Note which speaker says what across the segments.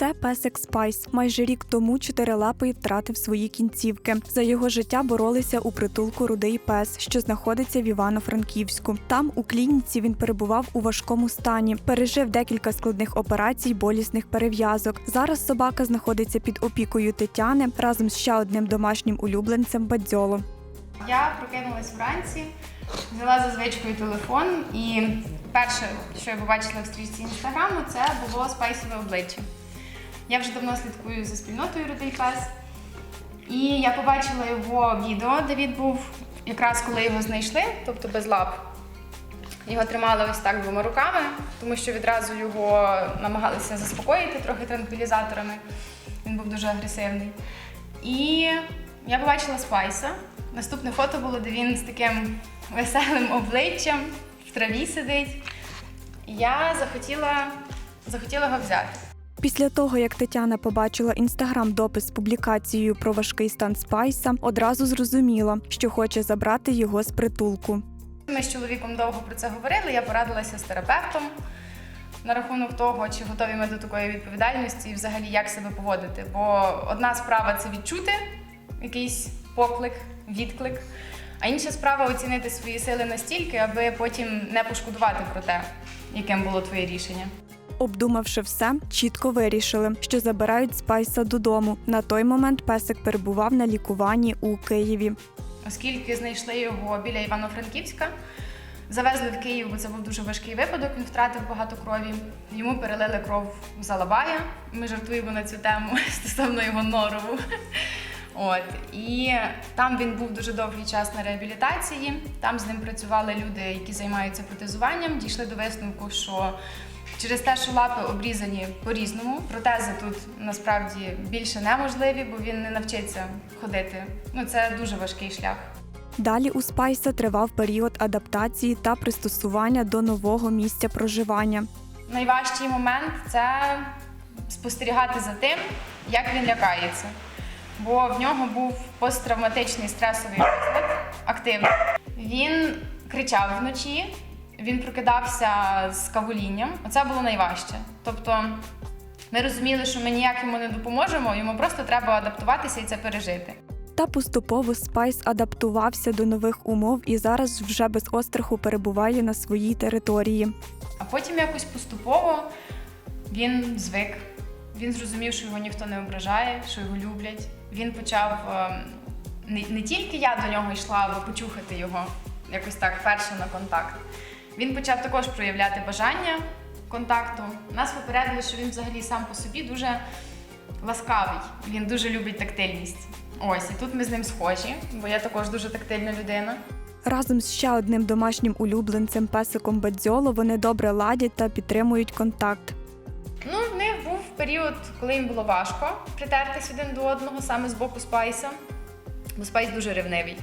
Speaker 1: Це песик Спайс. Майже рік тому чотирилапий втратив свої кінцівки. За його життя боролися у притулку Рудий пес, що знаходиться в Івано-Франківську. Там у клініці він перебував у важкому стані, пережив декілька складних операцій, болісних перев'язок. Зараз собака знаходиться під опікою Тетяни разом з ще одним домашнім улюбленцем Бадзьоло.
Speaker 2: Я прокинулась вранці, взяла за звичкою телефон, і перше, що я побачила в стрічці інстаграму, це було спайсове обличчя. Я вже давно слідкую за спільнотою Рудий пес. І я побачила його відео, де він був якраз коли його знайшли, тобто без лап. Його тримали ось так двома руками, тому що відразу його намагалися заспокоїти трохи транквілізаторами. Він був дуже агресивний. І я побачила Спайса. Наступне фото було, де він з таким веселим обличчям в траві сидить. Я захотіла, захотіла його взяти.
Speaker 1: Після того, як Тетяна побачила інстаграм-допис з публікацією про важкий стан Спайса, одразу зрозуміла, що хоче забрати його з притулку.
Speaker 2: Ми з чоловіком довго про це говорили. Я порадилася з терапевтом на рахунок того, чи готові ми до такої відповідальності і взагалі як себе поводити. Бо одна справа це відчути якийсь поклик, відклик, а інша справа оцінити свої сили настільки, аби потім не пошкодувати про те, яким було твоє рішення.
Speaker 1: Обдумавши все, чітко вирішили, що забирають Спайса додому. На той момент песик перебував на лікуванні у Києві.
Speaker 2: Оскільки знайшли його біля Івано-Франківська, завезли в Київ, бо це був дуже важкий випадок. Він втратив багато крові. Йому перелили кров з Алабая. Ми жартуємо на цю тему стосовно його норову. От і там він був дуже довгий час на реабілітації. Там з ним працювали люди, які займаються протезуванням. Дійшли до висновку, що через те, що лапи обрізані по-різному, протези тут насправді більше неможливі, бо він не навчиться ходити. Ну це дуже важкий шлях.
Speaker 1: Далі у Спайса тривав період адаптації та пристосування до нового місця проживання.
Speaker 2: Найважчий момент це спостерігати за тим, як він лякається. Бо в нього був посттравматичний стресовий розлад активний. Він кричав вночі, він прокидався з кавулінням. Оце було найважче. Тобто ми розуміли, що ми ніяк йому не допоможемо, йому просто треба адаптуватися і це пережити.
Speaker 1: Та поступово Спайс адаптувався до нових умов і зараз вже без остраху перебуває на своїй території.
Speaker 2: А потім якось поступово він звик. Він зрозумів, що його ніхто не ображає, що його люблять. Він почав е, не, не тільки я до нього йшла, аби почухати його якось так перше на контакт. Він почав також проявляти бажання контакту. Нас попередили, що він взагалі сам по собі дуже ласкавий. Він дуже любить тактильність. Ось, і тут ми з ним схожі, бо я також дуже тактильна людина.
Speaker 1: Разом з ще одним домашнім улюбленцем песиком Бадзьоло вони добре ладять та підтримують контакт.
Speaker 2: Ну, в них був період, коли їм було важко притертись один до одного, саме з боку Спайса. Бо Спайс дуже ревнивий.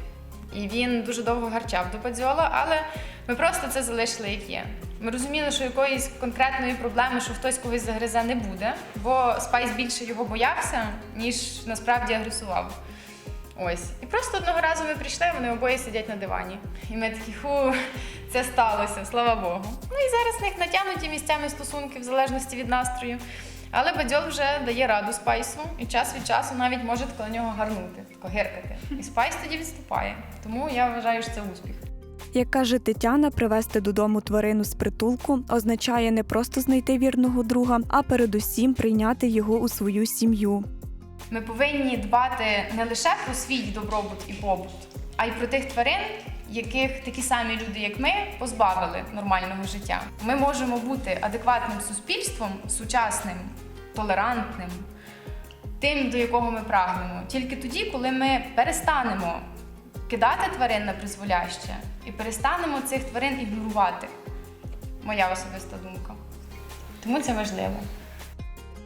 Speaker 2: І він дуже довго гарчав до Падзьола, але ми просто це залишили як є. Ми розуміли, що якоїсь конкретної проблеми, що хтось когось загризе, не буде, бо Спайс більше його боявся, ніж насправді агресував. Ось. І просто одного разу ми прийшли, вони обоє сидять на дивані. І ми такі, фу, це сталося, слава Богу. Ну і зараз в них натягнуті місцями стосунки в залежності від настрою. Але бадьол вже дає раду спайсу і час від часу навіть може коло нього гарнути, тако гиркати. І спайс тоді відступає. Тому я вважаю, що це успіх.
Speaker 1: Як каже Тетяна, привезти додому тварину з притулку означає не просто знайти вірного друга, а передусім прийняти його у свою сім'ю.
Speaker 2: Ми повинні дбати не лише про свій добробут і побут, а й про тих тварин, яких такі самі люди, як ми, позбавили нормального життя. Ми можемо бути адекватним суспільством, сучасним, толерантним, тим, до якого ми прагнемо, тільки тоді, коли ми перестанемо кидати тварин на призволяще і перестанемо цих тварин ігнорувати. Моя особиста думка. Тому це важливо.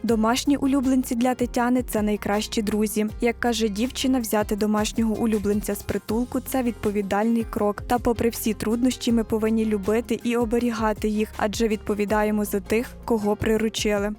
Speaker 1: Домашні улюбленці для Тетяни це найкращі друзі. Як каже дівчина, взяти домашнього улюбленця з притулку це відповідальний крок. Та, попри всі труднощі, ми повинні любити і оберігати їх, адже відповідаємо за тих, кого приручили.